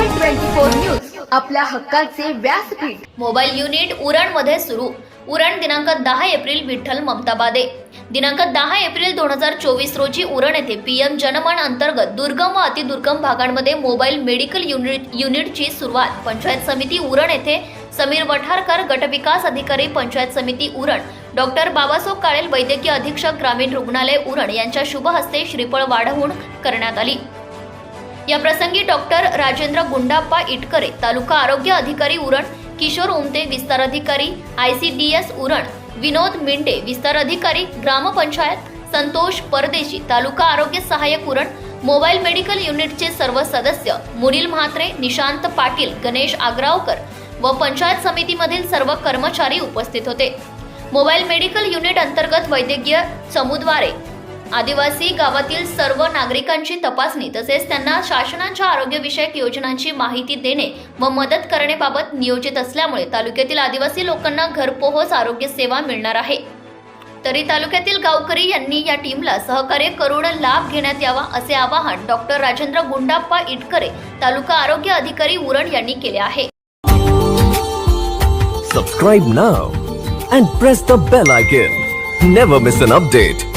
Four news. आपल्या हक्काचे व्यासपीठ. मोबाईल युनिट उरणमध्ये सुरू. उरण दिनांक दहा एप्रिल विठ्ठल ममताबादे. दिनांक दहा एप्रिल दोन हजार चोवीस रोजी उरण येथे पी एम जनमन अंतर्गत दुर्गम व अतिदुर्गम भागांमध्ये मोबाईल मेडिकल युनिट युनिटची सुरुवात. पंचायत समिती उरण येथे समीर वठारकर गटविकास अधिकारी पंचायत समिती उरण. डॉक्टर बाबासाहेब काळेल वैद्यकीय अधीक्षक ग्रामीण रुग्णालय उरण यांच्या शुभ हस्ते श्रीफळ वाढवून करण्यात आली. या प्रसंगी डॉक्टर राजेंद्र गुंडाप्पा इटकरे तालुका आरोग्य अधिकारी उरण किशोर उमते विस्तार अधिकारी एस उरण विनोद मिंडे विस्तार अधिकारी ग्रामपंचायत संतोष परदेशी तालुका आरोग्य सहाय्यक उरण मोबाईल मेडिकल युनिटचे सर्व सदस्य मुनील म्हात्रे निशांत पाटील गणेश आग्रावकर व पंचायत समितीमधील सर्व कर्मचारी उपस्थित होते. मोबाईल मेडिकल युनिट अंतर्गत वैद्यकीय चमूद्वारे आदिवासी गावातील सर्व नागरिकांची तपासणी तसेच त्यांना शासनाच्या आरोग्यविषयक योजनांची माहिती देणे व मदत करण्याबाबत नियोजित असल्यामुळे तालुक्यातील आदिवासी लोकांना घरपोहोच आरोग्य सेवा मिळणार आहे. तरी तालुक्यातील गावकरी यांनी या टीमला सहकार्य करून लाभ घेण्यात यावा असे आवाहन डॉक्टर राजेंद्र गुंडाप्पा इटकरे तालुका आरोग्य अधिकारी उरण यांनी केले आहे. Subscribe now and press the bell icon never miss an update